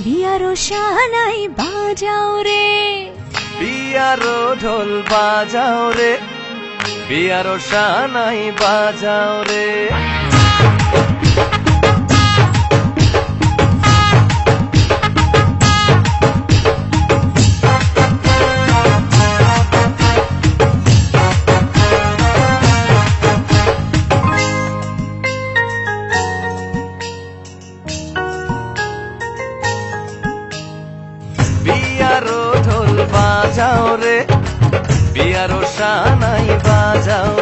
বিয়ারো শাহানাই বাজাও রে। বিয়ারো ঢোল বাজাও রে। বিয়ারো শাহানাই বাজাও রে। বিয়ারো ঢোল বাজাও রে। বিয়ারো সানাই বাজাও